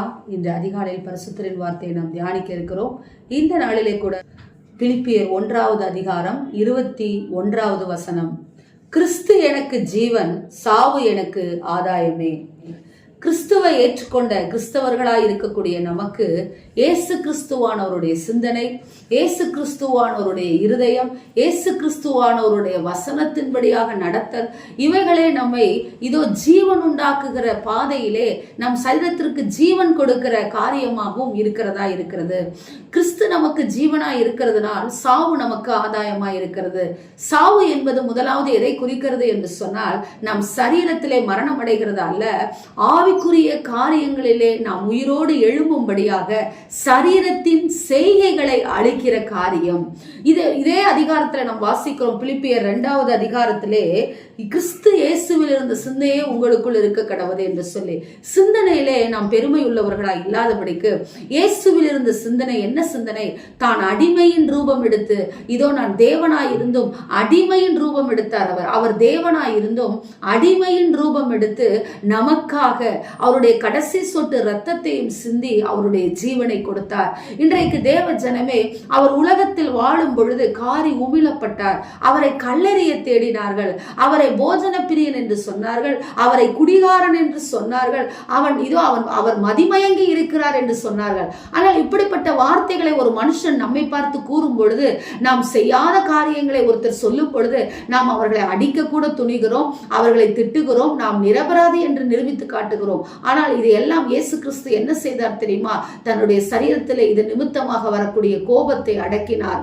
ஹalleluya இந்த அதிகாலையில் பரிசுத்தரின் வார்த்தையை நாம் தியானிக்க இருக்கிறோம். இந்த நாளிலே கூட பிலிப்பியர் ஒன்றாவது அதிகாரம் இருபத்தி ஒன்றாவது வசனம். கிறிஸ்து எனக்கு ஜீவன் சாவு எனக்கு ஆதாயமே. கிறிஸ்துவை ஏற்றுக்கொண்ட கிறிஸ்தவர்களாய் இருக்கக்கூடிய நமக்கு ஏசு கிறிஸ்துவானவருடைய சிந்தனை ஏசு கிறிஸ்துவானவருடைய இருதயம் ஏசு கிறிஸ்துவானவருடைய வசனத்தின்படியாக நடத்தல் இவைகளே நம்மை இதோ ஜீவன் உண்டாக்குகிற பாதையிலே நம் சரீரத்திற்கு ஜீவன் கொடுக்கிற காரியமாகவும் இருக்கிறதா இருக்கிறது. கிறிஸ்து நமக்கு ஜீவனாய் இருக்கிறதுனால் சாவு நமக்கு ஆதாயமாய் இருக்கிறது. சாவு என்பது முதலாவது எதை குறிக்கிறது என்று சொன்னால் நம் சரீரத்திலே மரணம் அடைகிறது அல்ல ஆவிக்குரிய காரியங்களிலே நாம் உயிரோடு எழும்பும்படியாக சரீரத்தின் செய்கைகளை அழிக்கிற காரியம். இது இதே அதிகாரத்துல நாம் வாசிக்கிறோம். பிலிப்பியர் ரெண்டாவது அதிகாரத்திலே கிறிஸ்து இயேசுவில் இருந்த சிந்தையே உங்களுக்குள் இருக்க கடவுது என்று சொல்லி சிந்தனையிலே நாம் பெருமை உள்ளவர்களா இல்லாதபடிக்கு இயேசுவில் இருந்த சிந்தனை என்ன சிந்தனை? தான் அடிமையின் ரூபம் எடுத்து இதோ நான் தேவனாய் இருந்தும் அடிமையின் ரூபம் எடுத்தார் அவர். அவர் தேவனாய் இருந்தும் அடிமையின் ரூபம் எடுத்து நமக்காக அவருடைய கடைசி சொட்டு ரத்தத்தையும் சிந்தி அவருடைய ஜீவனை கொடுத்தார். இன்றைக்கு தேவ ஜனமே அவர் உலகத்தில் வாழும் பொழுது காரி உமிழப்பட்டார். அவரை கல்லறிய தேடினார்கள். அவரை போஜன பிரியன் என்று சொன்னார்கள். அவரை குடிகாரன் என்று சொன்னார்கள். அவன் இதோ அவன் அவர் மதிமயங்கி இருக்கிறார் என்று சொன்னார்கள். ஆனால் இப்படிப்பட்ட வார்த்தைகளை ஒரு மனுஷன் நம்மை பார்த்து கூறும் பொழுது நாம் செய்யாத காரியங்களை ஒருத்தர் சொல்லும் பொழுது நாம் அவர்களை அடிக்க கூட துணிகிறோம். அவர்களை திட்டுகிறோம். நாம் நிரபராதி என்று நிரூபித்து காட்டுகிறோம். ஆனால் இது எல்லாம் இயேசு கிறிஸ்து என்ன செய்தார் தெரியுமா? தன்னுடைய சரீரத்தில் இது நிமித்தமாக வரக்கூடிய கோபத்தை அடக்கினார்.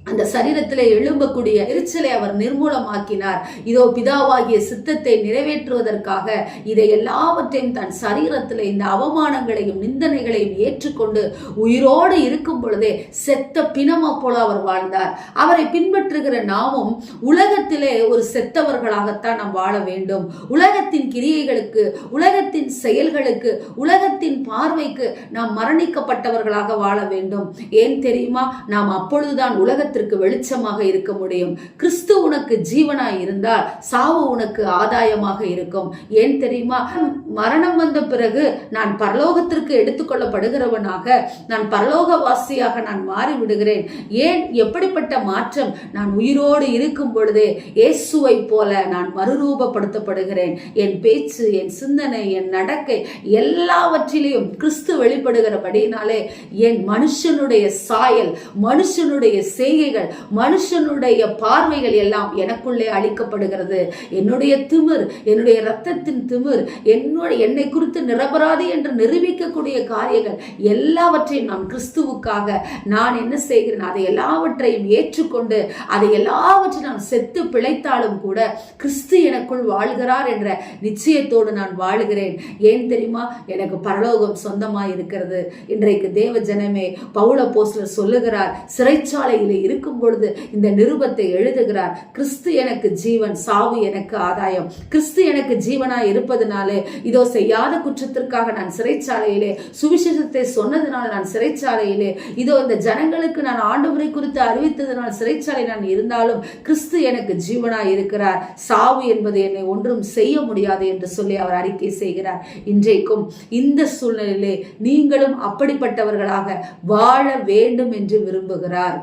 அந்த சரீரத்திலே எழும்பக்கூடிய எரிச்சலை அவர் நிர்மூலமாக்கினார். இதோ பிதாவாகிய சித்தத்தை நிறைவேற்றுவதற்காக இதை எல்லாவற்றையும் தன் சரீரத்திலே இந்த அவமானங்களையும் நிந்தனைகளையும் ஏற்றுக்கொண்டு உயிரோடு இருக்கும் பொழுதே செத்த பிணமா போல அவர் வாழ்ந்தார். அவரை பின்பற்றுகிற நாமும் உலகத்திலே ஒரு செத்தவர்களாகத்தான் நாம் வாழ வேண்டும். உலகத்தின் கிரியைகளுக்கு உலகத்தின் செயல்களுக்கு உலகத்தின் பார்வைக்கு நாம் மரணிக்கப்பட்டவர்களாக வாழ வேண்டும். ஏன் தெரியுமா? நாம் அப்பொழுதுதான் உலகத்திற்கு வெளிச்சமாக இருக்க முடியும். கிறிஸ்து உனக்கு ஜீவனாய் இருந்தால் சாவு உனக்கு ஆதாயமாக இருக்கும். ஏன் தெரியுமா? மரணம் வந்த பிறகு நான் பரலோகத்திற்கு எடுத்துக்கொள்ளப்படுகிறவனாக நான் பரலோகவாசியாக நான் மாறி விடுகிறேன் ஏன்? எப்படிப்பட்ட மாற்றம்? நான் உயிரோடு இருக்கும் பொழுதே இயேசுவை போல நான் மறுரூபப்படுத்தப்படுகிறேன். என் பேச்சு என் சிந்தனை என் நடக்கை எல்லாவற்றிலையும் கிறிஸ்து வெளிப்படுகிறபடினாலே என் மனுஷனுடைய சாயல் மனுஷனுடைய செய்கைகள் மனுஷனுடைய பார்வைகள் எல்லாம் எனக்குள்ளே அளிக்கப்படுகிறது. என்னுடைய திமிர் என்னுடைய ரத்தத்தின் திமிர் என்னோட என்னை குறித்து நிரபராதி என்று நிரூபிக்கக்கூடிய காரியங்கள் எல்லாவற்றையும் நான் கிறிஸ்துவுக்காக நான் என்ன செய்கிறேன்? அதை எல்லாவற்றையும் ஏற்றுக்கொண்டு அதை எல்லாவற்றையும் நான் செத்து பிழைத்தாலும் கூட கிறிஸ்து எனக்குள் வாழ்கிறார் என்ற நிச்சயத்தோடு நான் வாழுகிறேன். ஏன் தெரியுமா? எனக்கு பரலோகம் சொந்தமாக இருக்கிறது இன்றைக்கு தேவ ஜனமே பவுல போஸ்டர் சொல்லுகிறார் சிறைச்சாலையில் இருக்கும் பொழுது இந்த நிருபத்தை எழுதுகிறார் கிறிஸ்து எனக்கு ஜீவன் சாவு எனக்கு ஆதாயம். கிறிஸ்து எனக்கு ஜீவனாய் இருப்பதனாலே இதோ செய்யாத குற்றத்திற்காக நான் சிறைச்சாலையிலே சுவிசேஷத்தை சொன்னதுனால நான் சிறைச்சாலையிலே இதோ இந்த ஜனங்களுக்கு நான் ஆண்டவரை குறித்து அறிவித்ததனால் சிறைச்சாலை நான் இருந்தாலும் கிறிஸ்து எனக்கு ஜீவனாய் இருக்கிறார். சாவு என்பது என்னை ஒன்றும் செய்ய முடியாது என்று சொல்லி அவர் அறிக்கை செய்கிறார். இன்றைக்கும் இந்த சூழ்நிலையிலே நீங்களும் அப்படிப்பட்டவர்களாக வாழ வேண்டும் என்று விரும்புகிறார்.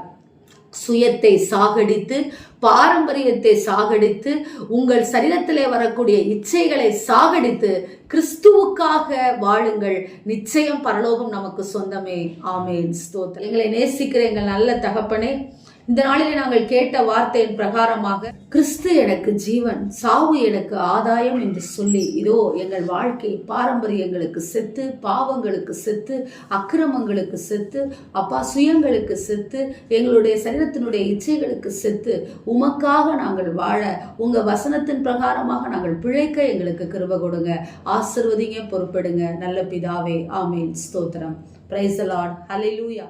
சுயத்தை சாகடித்து பாரம்பரியத்தை சாகடித்து உங்கள் சரீரத்திலே வரக்கூடிய இச்சைகளை சாகடித்து கிறிஸ்துவுக்காக வாழுங்கள். நிச்சயம் பரலோகம் நமக்கு சொந்தமே. ஆமேன். ஸ்தோத்திரம். எங்களை நேசிக்கிற எங்கள் நல்ல தகப்பனே இந்த நாளில் நாங்கள் கேட்ட வார்த்தையின் பிரகாரமாக கிறிஸ்து எனக்கு ஜீவன் சாவு எனக்கு ஆதாயம் என்று சொல்லி இதோ எங்கள் வாழ்க்கை பாரம்பரியங்களுக்கு செத்து பாவங்களுக்கு செத்து அக்கிரமங்களுக்கு செத்து அப்பா சுயங்களுக்கு செத்து எங்களுடைய சரீரத்தினுடைய இச்சைகளுக்கு செத்து உமக்காக நாங்கள் வாழ உங்க வசனத்தின் பிரகாரமாக நாங்கள் பிழைக்க எங்களுக்கு கிருப கொடுங்க. ஆசிர்வதிங்க பொறுப்படுங்க. நல்ல பிதாவே ஆமேன். ஸ்தோத்திரம். பிரைசலாட் லார்ட் லூயா